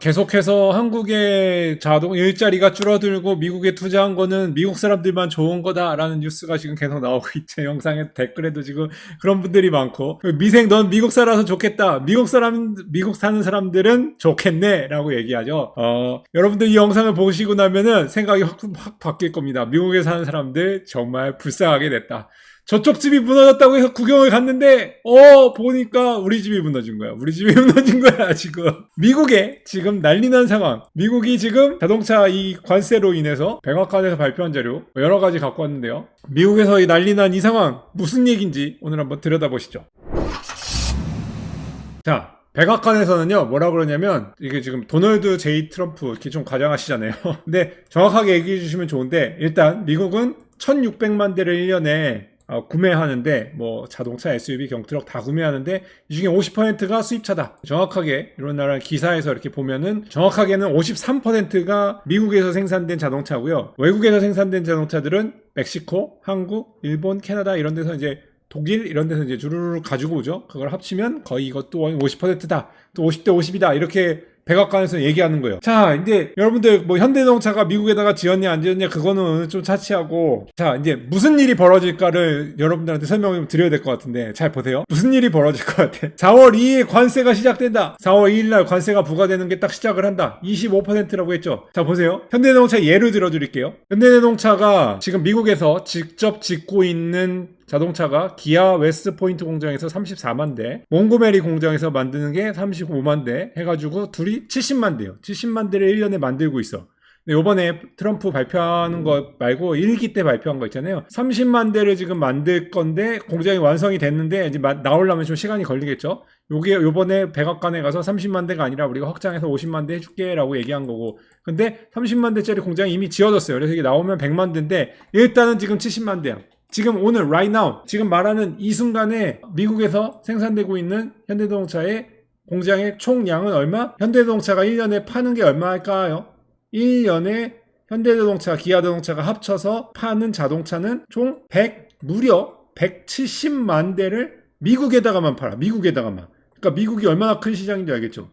계속해서 한국의 자동 일자리가 줄어들고 미국에 투자한 거는 미국 사람들만 좋은 거다라는 뉴스가 지금 계속 나오고 있죠. 영상에 댓글에도 지금 그런 분들이 많고 미생 넌 미국 살아서 좋겠다. 미국 사람 미국 사는 사람들은 좋겠네라고 얘기하죠. 어, 여러분들 이 영상을 보시고 나면은 생각이 확, 확 바뀔 겁니다. 미국에 사는 사람들 정말 불쌍하게 됐다. 저쪽 집이 무너졌다고 해서 구경을 갔는데 어 보니까 우리 집이 무너진 거야. 우리 집이 무너진 거야 지금. 미국에 지금 난리난 상황. 미국이 지금 자동차 이 관세로 인해서 백악관에서 발표한 자료 여러 가지 갖고 왔는데요. 미국에서 이 난리난 이 상황 무슨 얘기인지 오늘 한번 들여다보시죠. 자. 백악관에서는요 뭐라 그러냐면 이게 지금 도널드 제이 트럼프 이렇게 좀 과장하시잖아요 근데 정확하게 얘기해 주시면 좋은데 일단 미국은 1600만 대를 1년에 어, 구매하는데 뭐 자동차, SUV, 경트럭 다 구매하는데 이 중에 50%가 수입차다. 정확하게 이런 나라 기사에서 이렇게 보면은 정확하게는 53%가 미국에서 생산된 자동차고요. 외국에서 생산된 자동차들은 멕시코, 한국, 일본, 캐나다 이런 데서 이제 독일 이런 데서 이제 주르르 가지고 오죠. 그걸 합치면 거의 이것도 50%다. 또 50대 50이다. 이렇게 백악관에서 얘기하는 거예요. 자, 이제 여러분들 뭐 현대자동차가 미국에다가 지었냐 안 지었냐 그거는 좀 차치하고 자, 이제 무슨 일이 벌어질까를 여러분들한테 설명을 드려야 될 것 같은데 잘 보세요. 무슨 일이 벌어질 것 같아? 4월 2일 관세가 시작된다. 4월 2일 날 관세가 부과되는 게 딱 시작을 한다. 25%라고 했죠. 자, 보세요. 현대자동차 예를 들어 드릴게요. 현대자동차가 지금 미국에서 직접 짓고 있는 자동차가 기아 웨스트 포인트 공장에서 34만 대, 몽고메리 공장에서 만드는 게 35만 대 해가지고 둘이 70만 대요. 70만 대를 1년에 만들고 있어. 요번에 트럼프 발표하는 거 말고 1기 때 발표한 거 있잖아요. 30만 대를 지금 만들 건데 공장이 완성이 됐는데 이제 마- 나오려면 좀 시간이 걸리겠죠. 요게 요번에 백악관에 가서 30만 대가 아니라 우리가 확장해서 50만 대 해줄게라고 얘기한 거고. 근데 30만 대짜리 공장이 이미 지어졌어요. 그래서 이게 나오면 100만 대인데 일단은 지금 70만 대야. 지금 오늘 right now 지금 말하는 이 순간에 미국에서 생산되고 있는 현대자동차의 공장의 총량은 얼마? 현대자동차가 1년에 파는 게 얼마일까요? 1년에 현대자동차, 기아자동차가 합쳐서 파는 자동차는 총 100, 무려 170만 대를 미국에다가만 팔아. 미국에다가만. 그러니까 미국이 얼마나 큰 시장인지 알겠죠?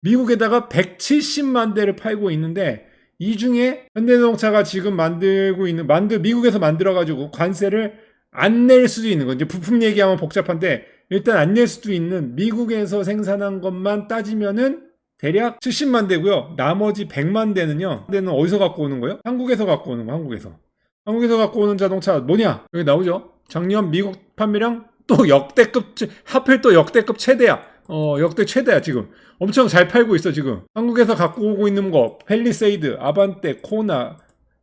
미국에다가 170만 대를 팔고 있는데 이 중에 현대자동차가 지금 만들고 있는 만들 미국에서 만들어 가지고 관세를 안 낼 수도 있는 거 이제 부품 얘기하면 복잡한데 일단 안 낼 수도 있는 미국에서 생산한 것만 따지면은 대략 70만 대고요. 나머지 100만 대는요. 대는 어디서 갖고 오는 거예요? 한국에서 갖고 오는 거. 한국에서. 한국에서 갖고 오는 자동차 뭐냐? 여기 나오죠. 작년 미국 판매량 또 역대급 최- 하필 또 역대급 최대야. 어, 역대 최대야 지금. 엄청 잘 팔고 있어 지금. 한국에서 갖고 오고 있는 거 펠리세이드, 아반떼, 코나,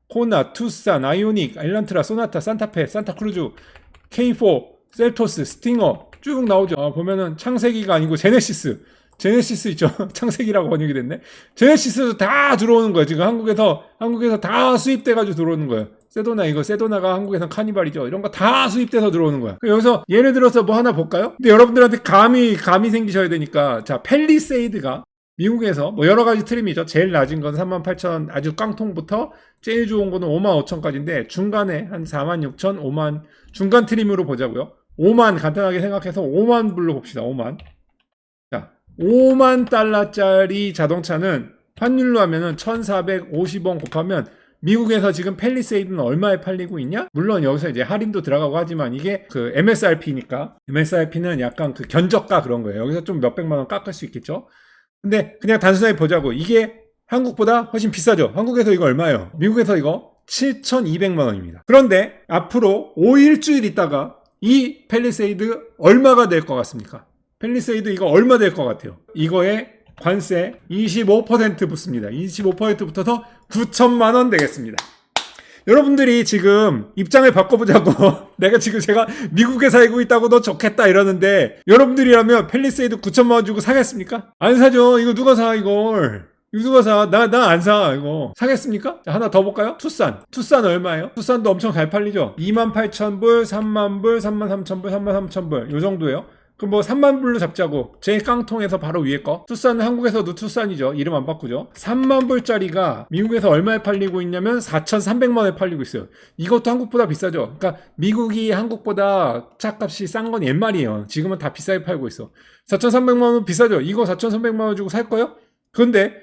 코나, 투싼, 아이오닉, 엘란트라, 소나타, 산타페, 산타크루즈, K4, 셀토스, 스팅어 쭉 나오죠. 어, 보면은 창세기가 아니고 제네시스. 제네시스 있죠. 창세기라고 번역이 됐네. 제네시스도 다 들어오는 거예요. 지금 한국에서 한국에서 다 수입돼 가지고 들어오는 거예요. 세도나 이거 세도나가 한국에선 카니발이죠. 이런 거 다 수입돼서 들어오는 거야. 여기서 예를 들어서 뭐 하나 볼까요? 근데 여러분들한테 감이 감이 생기셔야 되니까 자 펠리세이드가 미국에서 뭐 여러 가지 트림이죠. 제일 낮은 건 38,000 아주 깡통부터 제일 좋은 거는 55,000까지인데 중간에 한 46,000, 5만 중간 트림으로 보자고요. 5만 간단하게 생각해서 5만 불로 봅시다. 5만. 자, 5만 달러짜리 자동차는 환율로 하면은 1,450원 곱하면 미국에서 지금 펠리세이드는 얼마에 팔리고 있냐? 물론 여기서 이제 할인도 들어가고 하지만 이게 그 MSRP니까 MSRP는 약간 그 견적가 그런 거예요. 여기서 좀 몇백만 원 깎을 수 있겠죠? 근데 그냥 단순하게 보자고 이게 한국보다 훨씬 비싸죠. 한국에서 이거 얼마예요? 미국에서 이거 7,200만 원입니다. 그런데 앞으로 5일주일 있다가 이 펠리세이드 얼마가 될 것 같습니까? 펠리세이드 이거 얼마 될 것 같아요? 이거에 관세 25% 붙습니다. 25% 붙어서 9천만 원 되겠습니다. 여러분들이 지금 입장을 바꿔보자고 내가 지금 제가 미국에 살고 있다고 너 좋겠다 이러는데 여러분들이라면 펠리세이드 9천만 원 주고 사겠습니까? 안 사죠. 이거 누가 사 이걸? 이거 누가 사? 나 나 안 사 이거 사겠습니까? 자, 하나 더 볼까요? 투싼 투싼 얼마예요? 투싼도 엄청 잘 팔리죠. 28,000불, 3만불, 33,000불, 33,000불 요 정도예요. 그럼 뭐 3만 불로 잡자고. 제일 깡통에서 바로 위에 거. 투싼은 한국에서도 투싼이죠. 이름 안 바꾸죠. 3만 불짜리가 미국에서 얼마에 팔리고 있냐면 4,300만 원에 팔리고 있어요. 이것도 한국보다 비싸죠. 그러니까 미국이 한국보다 차값이 싼 건 옛말이에요. 지금은 다 비싸게 팔고 있어. 4,300만 원 비싸죠. 이거 4,300만 원 주고 살 거요? 그런데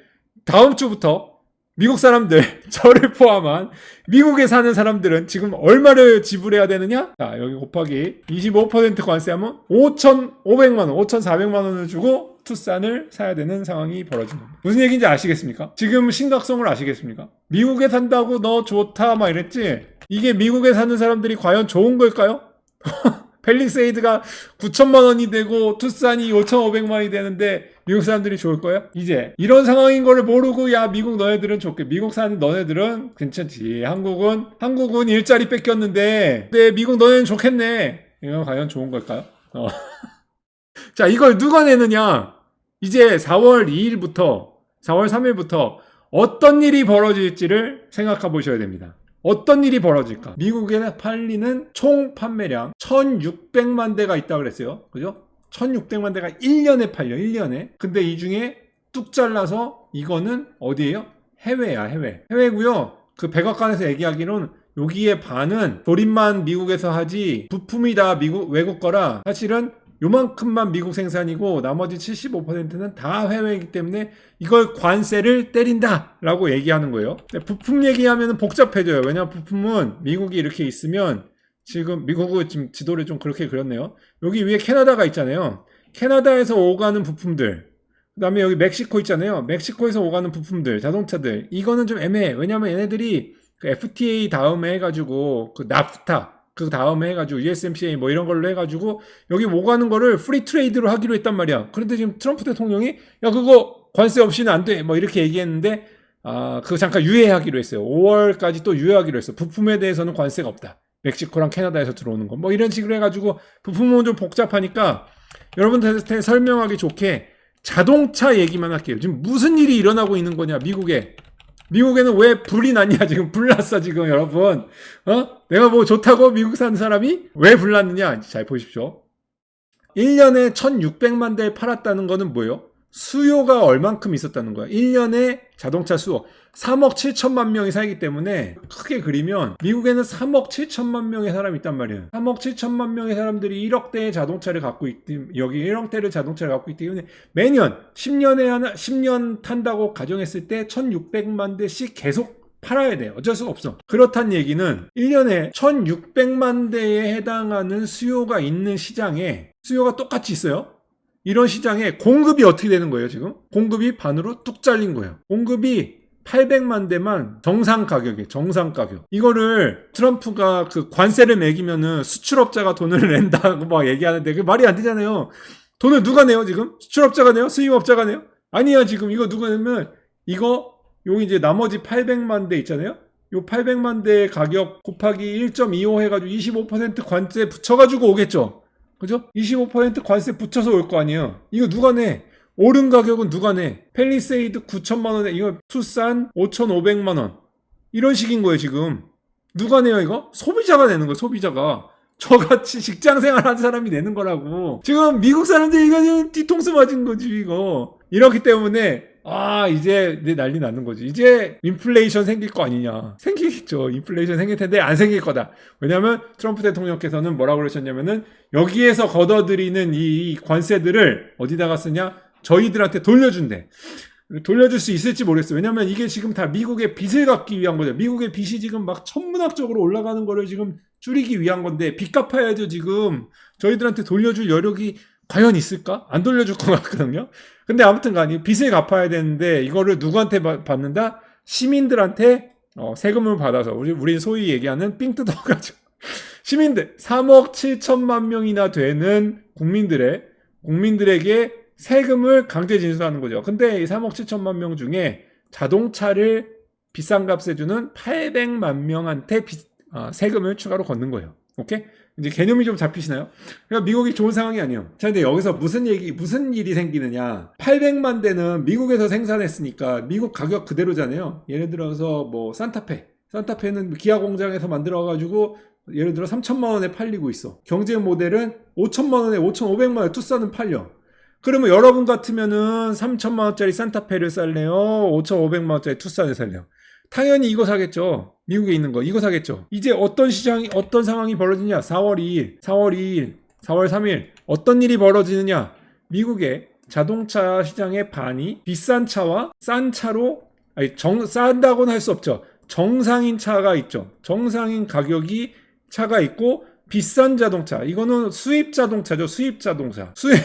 다음 주부터 미국 사람들, 저를 포함한 미국에 사는 사람들은 지금 얼마를 지불해야 되느냐? 자, 여기 곱하기 25% 관세하면 5,500만 원, 5,400만 원을 주고 투싼을 사야 되는 상황이 벌어진 겁니다. 무슨 얘기인지 아시겠습니까? 지금 심각성을 아시겠습니까? 미국에 산다고 너 좋다 막 이랬지? 이게 미국에 사는 사람들이 과연 좋은 걸까요? 펠리세이드가 9천만 원이 되고 투싼이 5,500만 원이 되는데 미국 사람들이 좋을 거야? 이제 이런 상황인 거를 모르고 야 미국 너네들은 좋게 미국 사는 너네들은 괜찮지 한국은 한국은 일자리 뺏겼는데 근데 미국 너네는 좋겠네 이건 과연 좋은 걸까요? 어. 자 이걸 누가 내느냐 이제 4월 2일부터 4월 3일부터 어떤 일이 벌어질지를 생각해 보셔야 됩니다. 어떤 일이 벌어질까? 미국에 팔리는 총 판매량 1600만 대가 있다고 그랬어요. 그죠? 1600만 대가 1년에 팔려, 1년에. 근데 이 중에 뚝 잘라서 이거는 어디예요? 해외야, 해외. 해외고요. 그 백악관에서 얘기하기로는 여기에 반은 조립만 미국에서 하지 부품이 다 미국 외국 거라 사실은 요만큼만 미국 생산이고 나머지 75%는 다 해외이기 때문에 이걸 관세를 때린다 라고 얘기하는 거예요. 부품 얘기하면 복잡해져요. 왜냐하면 부품은 미국이 이렇게 있으면 지금 미국은 지금 지도를 좀 그렇게 그렸네요. 여기 위에 캐나다가 있잖아요. 캐나다에서 오가는 부품들. 그 다음에 여기 멕시코 있잖아요. 멕시코에서 오가는 부품들, 자동차들. 이거는 좀 애매해. 왜냐하면 얘네들이 그 FTA 다음에 해가지고 그 나프타 그 다음에 해가지고 USMCA 뭐 이런 걸로 해가지고 여기 오가는 거를 프리 트레이드로 하기로 했단 말이야. 그런데 지금 트럼프 대통령이 야 그거 관세 없이는 안 돼. 뭐 이렇게 얘기했는데 아 그거 잠깐 유예하기로 했어요. 5월까지 또 유예하기로 했어. 부품에 대해서는 관세가 없다. 멕시코랑 캐나다에서 들어오는 거. 뭐 이런 식으로 해가지고 부품은 좀 복잡하니까 여러분들한테 설명하기 좋게 자동차 얘기만 할게요. 지금 무슨 일이 일어나고 있는 거냐 미국에. 미국에는 왜 불이 났냐 지금 불 났어 지금 여러분 어 내가 뭐 좋다고 미국 사는 사람이 왜 불 났느냐 잘 보십시오 1년에 1600만 대 팔았다는 거는 뭐예요 수요가 얼만큼 있었다는 거야 1년에 자동차 수요 3억 7천만 명이 살기 때문에 크게 그리면 미국에는 3억 7천만 명의 사람이 있단 말이에요 3억 7천만 명의 사람들이 1억 대의 자동차를 갖고 있기 여기 1억 대를 자동차를 갖고 있기 때문에 매년 10년에 하나 10년 탄다고 가정했을 때 1600만 대씩 계속 팔아야 돼요. 어쩔 수가 없어. 그렇단 얘기는 1년에 1600만 대에 해당하는 수요가 있는 시장에 수요가 똑같이 있어요. 이런 시장에 공급이 어떻게 되는 거예요, 지금? 공급이 반으로 뚝 잘린 거예요. 공급이 800만 대만 정상 가격에 정상 가격. 이거를 트럼프가 그 관세를 매기면은 수출업자가 돈을 낸다고 막 얘기하는데 그 말이 안 되잖아요. 돈을 누가 내요, 지금? 수출업자가 내요? 수입업자가 내요? 아니야, 지금 이거 누가 내면 이거 요 이제 나머지 800만 대 있잖아요. 요 800만 대의 가격 곱하기 1.25 해가지고 25% 관세 붙여가지고 오겠죠. 그죠? 25% 관세 붙여서 올 거 아니에요. 이거 누가 내? 오른 가격은 누가 내? 펠리세이드 9천만 원에 이거 투싼 5,500만 원. 이런 식인 거예요, 지금. 누가 내요, 이거? 소비자가 내는 거예요, 소비자가. 저같이 직장 생활 하는 사람이 내는 거라고. 지금 미국 사람들이 이거 지금 뒤통수 맞은 거지, 이거. 이렇기 때문에 아, 이제 내 난리 나는 거지. 이제 인플레이션 생길 거 아니냐. 생기겠죠. 인플레이션 생길 텐데 안 생길 거다. 왜냐면 트럼프 대통령께서는 뭐라고 그러셨냐면은 여기에서 걷어들이는 이 관세들을 어디다가 쓰냐? 저희들한테 돌려준대. 돌려줄 수 있을지 모르겠어요. 왜냐면 이게 지금 다 미국의 빚을 갚기 위한 거죠. 미국의 빚이 지금 막 천문학적으로 올라가는 거를 지금 줄이기 위한 건데 빚 갚아야죠, 지금. 저희들한테 돌려줄 여력이 과연 있을까? 안 돌려줄 것 같거든요. 근데 아무튼 간에 빚을 갚아야 되는데 이거를 누구한테 받- 받는다? 시민들한테 어, 세금을 받아서 우리 우리 소위 얘기하는 삥 뜯어가지고 시민들 3억 7천만 명이나 되는 국민들의 국민들에게 세금을 강제 징수하는 거죠. 근데 이 3억 7천만 명 중에 자동차를 비싼 값에 주는 800만 명한테 비- 아, 세금을 추가로 걷는 거예요. 오케이? 이제 개념이 좀 잡히시나요? 그러니까 미국이 좋은 상황이 아니에요. 자, 근데 여기서 무슨 얘기, 무슨 일이 생기느냐. 800만 대는 미국에서 생산했으니까 미국 가격 그대로잖아요. 예를 들어서 뭐 산타페. 산타페는 기아 공장에서 만들어가지고 예를 들어 3천만 원에 팔리고 있어. 경제 모델은 5천만 원에 5,500만 원에 투싼은 팔려. 그러면 여러분 같으면은 3천만 원짜리 산타페를 살래요? 5,500만 원짜리 투싼을 살래요? 당연히 이거 사겠죠. 미국에 있는 거 이거 사겠죠. 이제 어떤 시장이 어떤 상황이 벌어지냐? 4월 2일, 4월 2일, 4월 3일 어떤 일이 벌어지느냐? 미국에 자동차 시장의 반이 비싼 차와 싼 차로 아니 정 싼다고는 할 수 없죠. 정상인 차가 있죠. 정상인 가격이 차가 있고 비싼 자동차 이거는 수입 자동차죠. 수입 자동차. 수입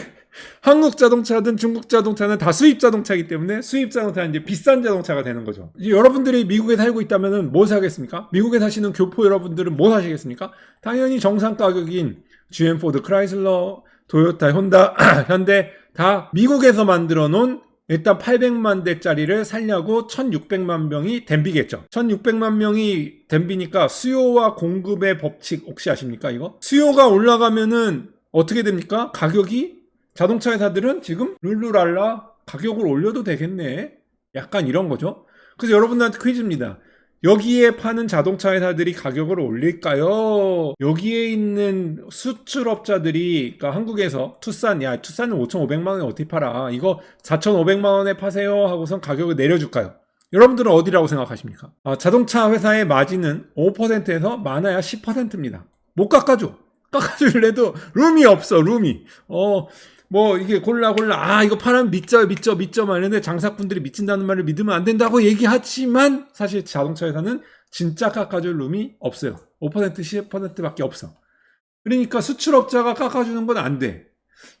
한국 자동차든 중국 자동차는 다 수입 자동차이기 때문에 수입 자동차는 이제 비싼 자동차가 되는 거죠. 여러분들이 미국에 살고 있다면은 뭐 사겠습니까? 미국에 사시는 교포 여러분들은 뭐 사시겠습니까? 당연히 정상 가격인 GM, 포드, 크라이슬러, 도요타, 혼다, 현대 다 미국에서 만들어 놓은 일단 800만 대짜리를 살려고 1600만 명이 댐비겠죠. 1600만 명이 댐비니까 수요와 공급의 법칙 혹시 아십니까 이거? 수요가 올라가면은 어떻게 됩니까? 가격이 자동차 회사들은 지금 룰루랄라 가격을 올려도 되겠네. 약간 이런 거죠. 그래서 여러분들한테 퀴즈입니다. 여기에 파는 자동차 회사들이 가격을 올릴까요? 여기에 있는 수출업자들이 그러니까 한국에서 투싼 야 투싼은 5,500만 원에 어떻게 팔아? 이거 4,500만 원에 파세요 하고선 가격을 내려줄까요? 여러분들은 어디라고 생각하십니까? 아, 자동차 회사의 마진은 5%에서 많아야 10%입니다. 못 깎아줘. 깎아줄래도 룸이 없어 룸이. 어. 뭐 이게 골라 골라 아 이거 파면 믿죠 믿죠 믿죠 막 이런데 장사꾼들이 미친다는 말을 믿으면 안 된다고 얘기하지만 사실 자동차 회사는 진짜 깎아줄 룸이 없어요 5% 10%밖에 없어 그러니까 수출업자가 깎아주는 건 안 돼.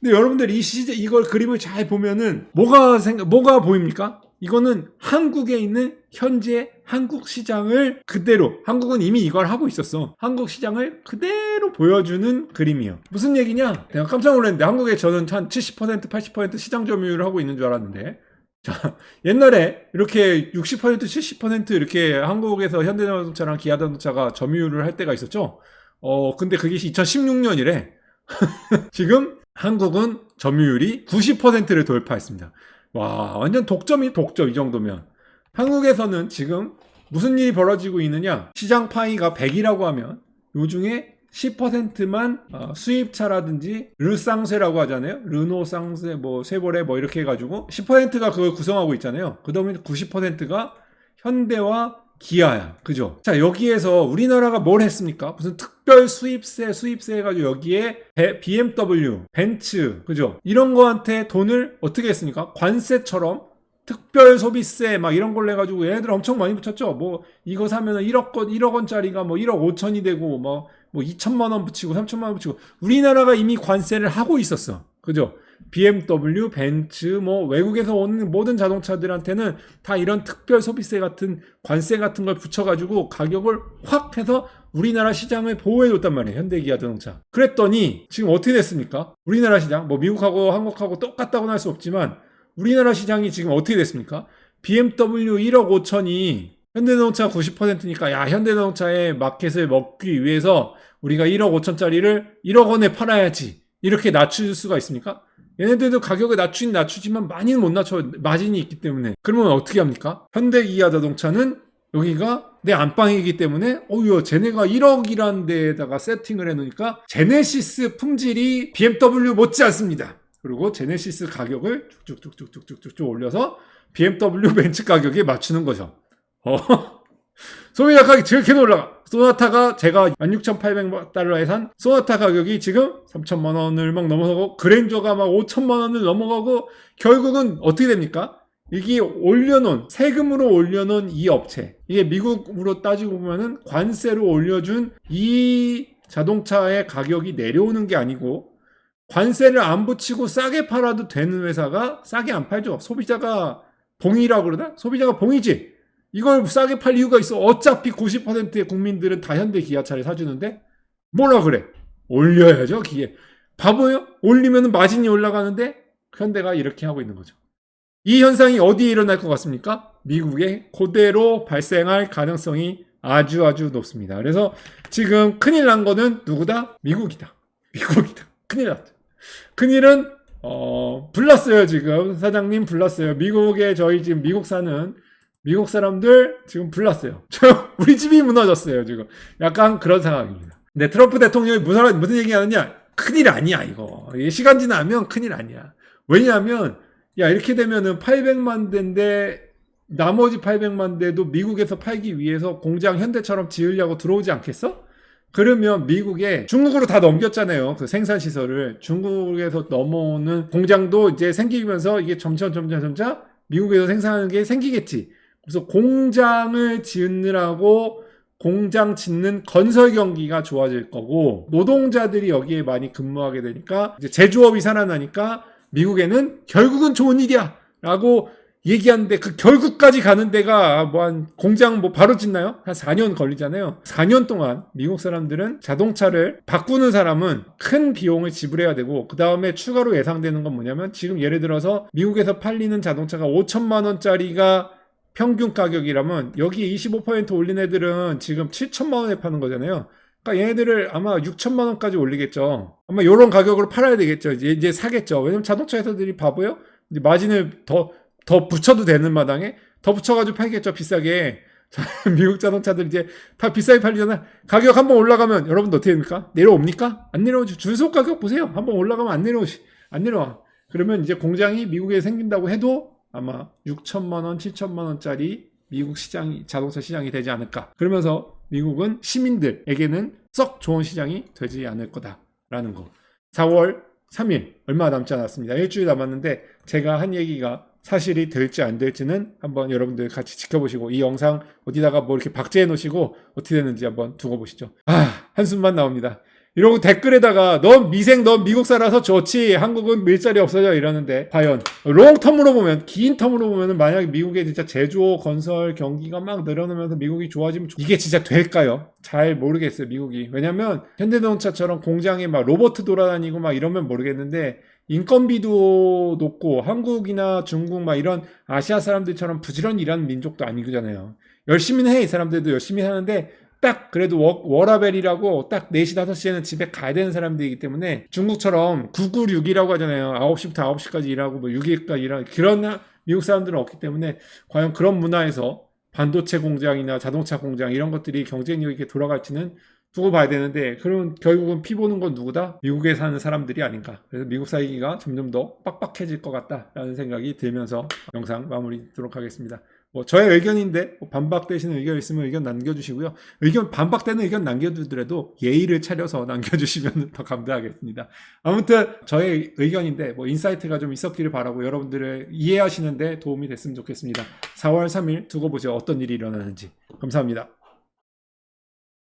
근데 여러분들 이 시제 이걸 그림을 잘 보면은 뭐가 생각 뭐가 보입니까? 이거는 한국에 있는 현재 한국 시장을 그대로 한국은 이미 이걸 하고 있었어. 한국 시장을 그대로 보여주는 그림이에요. 무슨 얘기냐? 내가 깜짝 놀랐는데 한국에 저는 한 70% 80% 시장 점유율을 하고 있는 줄 알았는데 자, 옛날에 이렇게 60% 70% 이렇게 한국에서 현대자동차랑 기아자동차가 점유율을 할 때가 있었죠. 어, 근데 그게 2016년이래. 지금 한국은 점유율이 90%를 돌파했습니다. 와, 완전 독점이 독점, 이 정도면. 한국에서는 지금 무슨 일이 벌어지고 있느냐? 시장 파이가 100이라고 하면 요 중에 10%만 어, 수입차라든지 르쌍세라고 하잖아요. 르노 쌍세, 뭐 세보레 뭐 이렇게 해가지고 10%가 그걸 구성하고 있잖아요. 그다음에 90%가 현대와 기아야. 그죠? 자, 여기에서 우리나라가 뭘 했습니까? 무슨 특별 수입세, 수입세 해가지고 여기에 배- BMW, 벤츠, 그죠? 이런 거한테 돈을 어떻게 했습니까? 관세처럼 특별 소비세 막 이런 걸로 해가지고 얘네들 엄청 많이 붙였죠. 뭐 이거 사면은 1억 원, 1억 원짜리가 뭐 1억 5천이 되고 뭐, 뭐 2천만 원 붙이고 3천만 원 붙이고 우리나라가 이미 관세를 하고 있었어. 그죠? BMW, 벤츠, 뭐 외국에서 오는 모든 자동차들한테는 다 이런 특별 소비세 같은 관세 같은 걸 붙여가지고 가격을 확 해서 우리나라 시장을 보호해줬단 말이에요. 현대기아 자동차. 그랬더니 지금 어떻게 됐습니까? 우리나라 시장, 뭐 미국하고 한국하고 똑같다고는 할 수 없지만 우리나라 시장이 지금 어떻게 됐습니까? BMW 1억 5천이 현대자동차 90%니까 야 현대자동차의 마켓을 먹기 위해서 우리가 1억 5천짜리를 1억 원에 팔아야지 이렇게 낮출 수가 있습니까? 얘네들도 가격을 낮추긴 낮추지만 많이는 못 낮춰 마진이 있기 때문에 그러면 어떻게 합니까? 현대기아 자동차는 여기가 내 안방이기 때문에 어휴 쟤네가 1억이라는 데에다가 세팅을 해놓으니까 제네시스 품질이 BMW 못지 않습니다. 그리고 제네시스 가격을 쭉쭉쭉쭉쭉쭉 올려서 BMW 벤츠 가격에 맞추는 거죠. 어. 소비자 가격이 저렇게 올라가. 소나타가 제가 16,800달러에 산 소나타 가격이 지금 3천만 원을 막 넘어가고 그랜저가 막 5천만 원을 넘어가고 결국은 어떻게 됩니까? 이게 올려놓은 세금으로 올려놓은 이 업체 이게 미국으로 따지고 보면은 관세로 올려준 이 자동차의 가격이 내려오는 게 아니고 관세를 안 붙이고 싸게 팔아도 되는 회사가 싸게 안 팔죠. 소비자가 봉이라고 그러나? 소비자가 봉이지. 이걸 싸게 팔 이유가 있어. 어차피 90%의 국민들은 다 현대 기아차를 사주는데 뭐라 그래? 올려야죠, 기에. 바보요? 올리면 마진이 올라가는데 현대가 이렇게 하고 있는 거죠. 이 현상이 어디에 일어날 것 같습니까? 미국에 그대로 발생할 가능성이 아주 아주 높습니다. 그래서 지금 큰일 난 거는 누구다? 미국이다. 미국이다. 큰일 났죠. 큰일은 어, 불났어요, 지금. 사장님 불났어요. 미국에 저희 지금 미국 사는 미국 사람들 지금 불났어요. 저 우리 집이 무너졌어요, 지금. 약간 그런 상황입니다. 근데 트럼프 대통령이 무슨, 무슨 얘기 하느냐? 큰일 아니야, 이거. 시간 지나면 큰일 아니야. 왜냐하면, 야, 이렇게 되면은 800만 대인데, 나머지 800만 대도 미국에서 팔기 위해서 공장 현대처럼 지으려고 들어오지 않겠어? 그러면 미국에 중국으로 다 넘겼잖아요. 그 생산 시설을 중국에서 넘어오는 공장도 이제 생기면서 이게 점점 점점 점점 미국에서 생산하는 게 생기겠지. 그래서 공장을 지으느라고 공장 짓는 건설 경기가 좋아질 거고 노동자들이 여기에 많이 근무하게 되니까 이제 제조업이 살아나니까 미국에는 결국은 좋은 일이야 라고 얘기하는데 그 결국까지 가는 데가 뭐 한 공장 뭐 바로 짓나요? 한 4년 걸리잖아요. 4년 동안 미국 사람들은 자동차를 바꾸는 사람은 큰 비용을 지불해야 되고 그 다음에 추가로 예상되는 건 뭐냐면 지금 예를 들어서 미국에서 팔리는 자동차가 5천만 원짜리가 평균 가격이라면 여기 25% 올린 애들은 지금 7천만 원에 파는 거잖아요. 그러니까 얘네들을 아마 6천만 원까지 올리겠죠. 아마 이런 가격으로 팔아야 되겠죠. 이제, 이제 사겠죠. 왜냐면 자동차 회사들이 바보요. 이제 마진을 더, 더 붙여도 되는 마당에 더 붙여가지고 팔겠죠. 비싸게. 미국 자동차들 이제 다 비싸게 팔리잖아. 가격 한번 올라가면 여러분들 어떻게 됩니까? 내려옵니까? 안 내려오죠. 주유소 가격 보세요. 한번 올라가면 안 내려오시, 안 내려와. 그러면 이제 공장이 미국에 생긴다고 해도 아마 6천만 원, 7천만 원짜리 미국 시장이 자동차 시장이 되지 않을까. 그러면서 미국은 시민들에게는 썩 좋은 시장이 되지 않을 거다라는 거. 4월 3일 얼마 남지 않았습니다. 일주일 남았는데 제가 한 얘기가 사실이 될지 안 될지는 한번 여러분들 같이 지켜보시고 이 영상 어디다가 뭐 이렇게 박제해 놓으시고 어떻게 되는지 한번 두고 보시죠. 아 한숨만 나옵니다. 이러고 댓글에다가 넌 미생 넌 미국 살아서 좋지. 한국은 밀자리 없어져. 이러는데 과연 롱텀으로 보면 긴 텀으로 보면은 만약에 미국의 진짜 제조 건설 경기가 막 늘어나면서 미국이 좋아지면 좋- 이게 진짜 될까요? 잘 모르겠어요 미국이. 왜냐면 현대자동차처럼 공장에 막 로버트 돌아다니고 막 이러면 모르겠는데 인건비도 높고 한국이나 중국 막 이런 아시아 사람들처럼 부지런히 일하는 민족도 아니잖아요. 열심히는 해이 사람들도 열심히 하는데 딱 그래도 워, 워라벨이라고 딱 4시 5시에는 집에 가야 되는 사람들이기 때문에 중국처럼 996이라고 하잖아요. 9시부터 9시까지 일하고 뭐 6일까지 일하고 그런 나- 미국 사람들은 없기 때문에 과연 그런 문화에서 반도체 공장이나 자동차 공장 이런 것들이 경쟁력이 있게 돌아갈지는 두고 봐야 되는데 그러면 결국은 피 보는 건 누구다? 미국에 사는 사람들이 아닌가. 그래서 미국 살기가 점점 더 빡빡해질 것 같다라는 생각이 들면서 영상 마무리 하도록 하겠습니다. 뭐 저의 의견인데 뭐 반박되시는 의견 있으면 의견 남겨주시고요. 의견 반박되는 의견 남겨주더라도 예의를 차려서 남겨주시면 더 감사하겠습니다. 아무튼 저의 의견인데 뭐 인사이트가 좀 있었기를 바라고 여러분들을 이해하시는데 도움이 됐으면 좋겠습니다. 4월 3일 두고 보죠 어떤 일이 일어나는지 감사합니다.